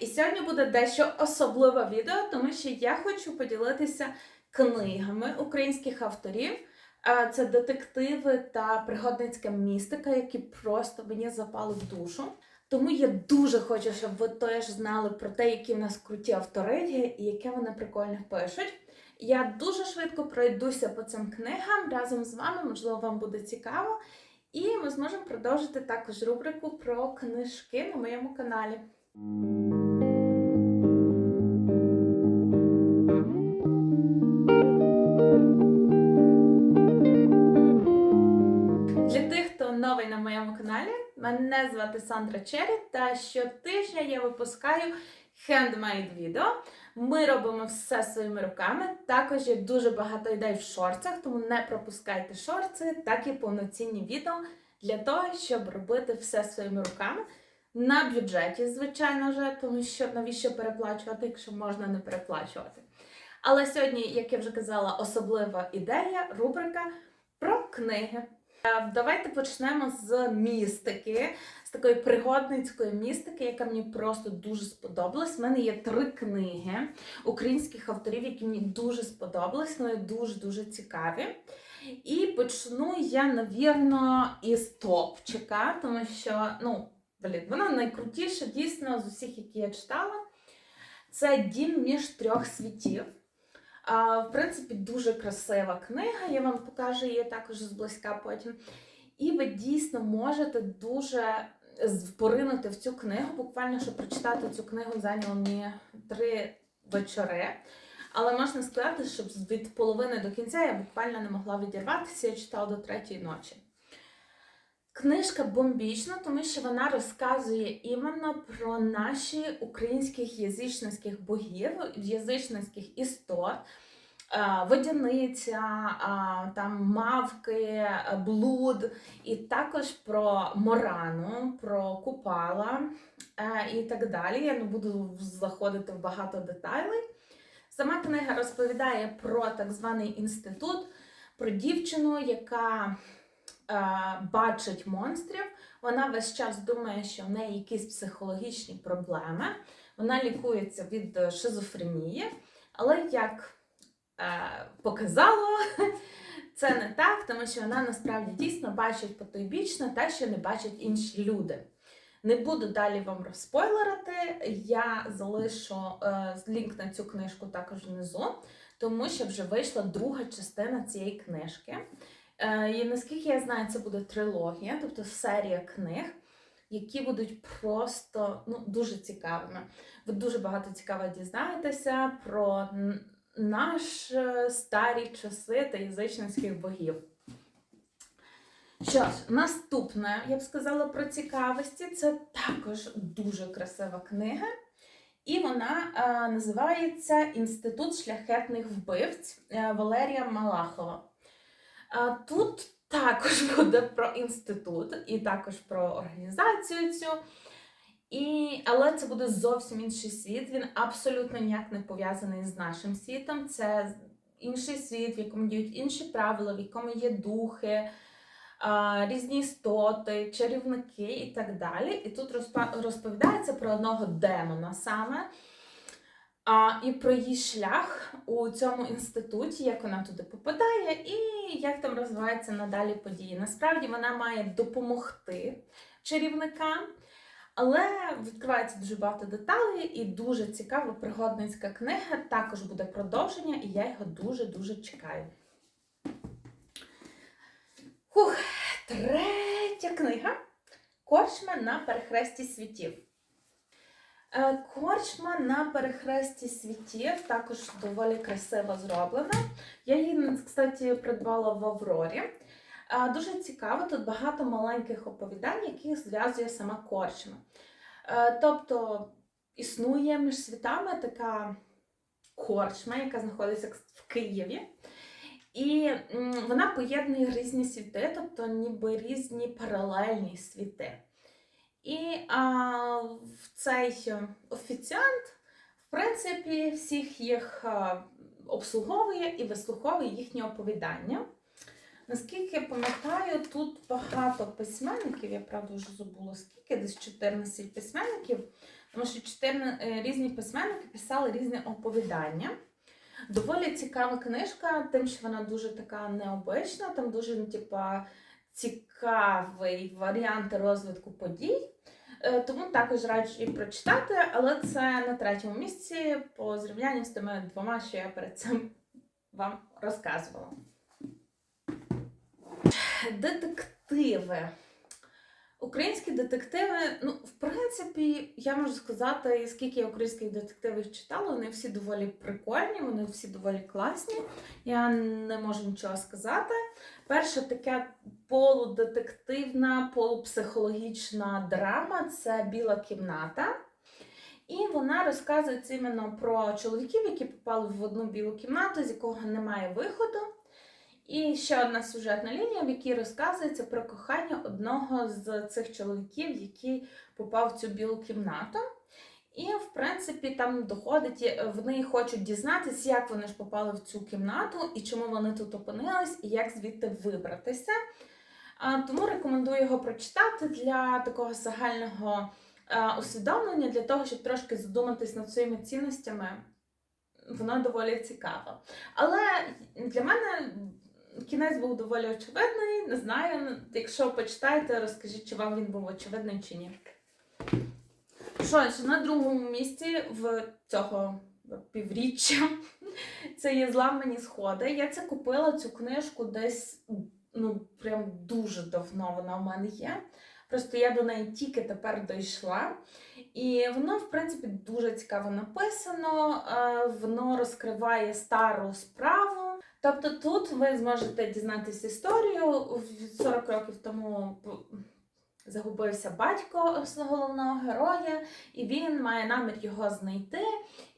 і сьогодні буде дещо особливе відео, тому що я хочу поділитися книгами українських авторів. Е, Це детективи та пригодницька містика, які просто мені запали в душу. Тому я дуже хочу, щоб ви теж знали про те, які в нас круті автори і яке вони прикольно пишуть. Я дуже швидко пройдуся по цим книгам разом з вами, можливо, вам буде цікаво. І ми зможемо продовжити також рубрику про книжки на моєму каналі. Мене звати Сандра Чері, та щотижня я випускаю хендмейд відео. Ми робимо все своїми руками. Також є дуже багато ідей в шорцах, тому не пропускайте шорти, так і повноцінні відео для того, щоб робити все своїми руками. На бюджеті, звичайно ж, тому що навіщо переплачувати, якщо можна не переплачувати. Але сьогодні, як я вже казала, особлива ідея, рубрика про книги. Е, Давайте почнемо з містики, з такої пригодницької містики, яка мені просто дуже сподобалась. У мене є три книги українських авторів, які мені дуже сподобались, вони дуже-дуже цікаві. І почну я, навірно, із топчика, тому що, ну, блін, вона найкрутіша дійсно з усіх, які я читала. Це Дім між трьох світів. В принципі, дуже красива книга. Я вам покажу її також зблизька потім. І ви дійсно можете дуже поринути в цю книгу. Буквально, щоб прочитати цю книгу, зайняло мені три вечори. Але можна сказати, що від половини до кінця я буквально не могла відірватися, я читала до третьої ночі. Книжка бомбічна, тому що вона розказує іменно про наші українських язичницьких богів, язичницьких істот. е, Водяниця, там мавки, е, блуд, і також про Морану, про Купала е, і так далі. Я не буду заходити в багато деталей. Сама книга розповідає про так званий інститут, про дівчину, яка е, бачить монстрів. Вона весь час думає, що в неї якісь психологічні проблеми. Вона лікується від е, шизофренії, але як е, показало, це не так, тому що вона насправді дійсно бачить потойбічно те, що не бачать інші люди. Не буду далі вам розспойлерити. Я залишу е, лінк на цю книжку також внизу, тому що вже вийшла друга частина цієї книжки. Е, і наскільки я знаю, це буде трилогія, тобто серія книг, які будуть просто ну, дуже цікавими. Ви дуже багато цікаво дізнаєтеся про наш е, старі часи та язичницьких богів. Що ж, наступне, я б сказала про цікавості, це також дуже красива книга. І вона е, називається Інститут шляхетних вбивць е, Валерія Малахова. Тут також буде про інститут і також про організацію цю. І, але це буде зовсім інший світ. Він абсолютно ніяк не пов'язаний з нашим світом. Це інший світ, в якому діють інші правила, в якому є духи, різні істоти, чарівники і так далі. І тут розповідається про одного демона саме. А, і про її шлях у цьому інституті, як вона туди попадає, і як там розвиваються надалі події. Насправді вона має допомогти чарівникам, але відкривається дуже багато деталей і дуже цікава пригодницька книга. Також буде продовження, і я його дуже-дуже чекаю. Хух, третя книга Корчма на перехресті світів. Е, Корчма на перехресті світів також доволі красиво зроблена. Я її, кстати, придбала в Аврорі. Е, Дуже цікаво, тут багато маленьких оповідань, яких зв'язує сама корчма. Е, Тобто існує між світами така корчма, яка знаходиться в Києві. І вона поєднує різні світи, тобто ніби різні паралельні світи. І а, цей офіціант, в принципі, всіх їх обслуговує і вислуховує їхні оповідання. Наскільки я пам'ятаю, тут багато письменників, я правда вже забула скільки, десь 14 письменників тому що чотири е, різні письменники писали різні оповідання. Доволі цікава книжка, тим, що вона дуже така необична, там дуже ну, типа, цікавий варіант розвитку подій. Е, Тому також раджу і прочитати, але це на третьому місці по зрівнянню з тими двома, що я перед цим вам розказувала. Детективи. Українські детективи, ну, в принципі, я можу сказати, скільки я українських детективів читала, вони всі доволі прикольні, вони всі доволі класні. Я не можу нічого сказати. Перша така полудетективна, полупсихологічна драма це Біла кімната. І вона розказує іменно про чоловіків, які попали в одну білу кімнату, з якого немає виходу. І ще одна сюжетна лінія, в якій розказується про кохання одного з цих чоловіків, який попав в цю білу кімнату. І, в принципі, там доходить, е, вони хочуть дізнатися, як вони ж попали в цю кімнату і чому вони тут опинились, і як звідти вибратися. Тому рекомендую його прочитати для такого загального е, усвідомлення, для того, щоб трошки задуматись над своїми цінностями. Воно доволі цікаво. Але для мене кінець був доволі очевидний. Не знаю, якщо почитаєте, розкажіть, чи вам він був очевидний чи ні. Що ж, на другому місці в цього півріччя це є зламані сходи. Я це купила цю книжку десь ну, прям дуже давно вона в мене є. Просто я до неї тільки тепер дійшла. І воно, в принципі, дуже цікаво написано, е, воно розкриває стару справу. Тобто тут ви зможете дізнатися історію. 40 років тому загубився батько головного героя, і він має намір його знайти.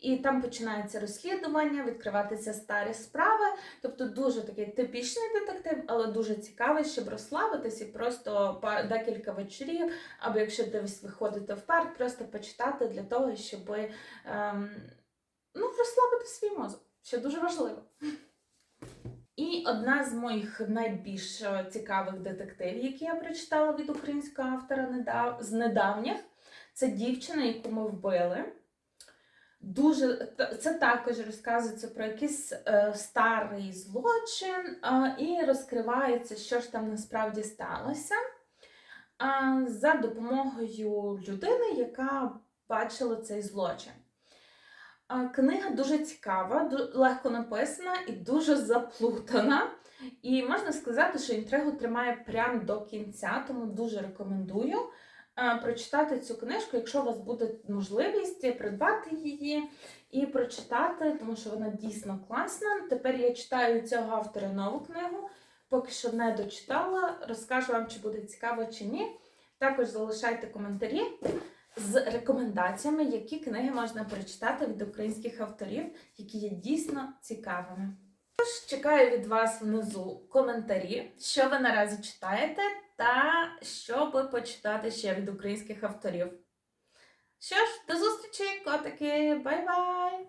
І там починається розслідування, відкриватися старі справи. Тобто дуже такий типічний детектив, але дуже цікавий, щоб розслабитись і просто декілька вечорів, або якщо десь виходите в парк, просто почитати для того, щоб ем, ну, розслабити свій мозок, що дуже важливо. І одна з моїх найбільш е, цікавих детективів, які я прочитала від українського автора з недавніх, це дівчина, яку ми вбили. Дуже це також розказується про якийсь е, старий злочин, е, і розкривається, що ж там насправді сталося. Е, за допомогою людини, яка бачила цей злочин. Книга дуже цікава, легко написана і дуже заплутана. І можна сказати, що інтригу тримає прямо до кінця, тому дуже рекомендую прочитати цю книжку, якщо у вас буде можливість придбати її і прочитати, тому що вона дійсно класна. Тепер я читаю цього автора нову книгу, поки що не дочитала. Розкажу вам, чи буде цікаво чи ні. Також залишайте коментарі з рекомендаціями, які книги можна прочитати від українських авторів, які є дійсно цікавими. Тож чекаю від вас внизу коментарі, що ви наразі читаєте, та що би почитати ще від українських авторів. Що ж, до зустрічі, котики! Бай-бай!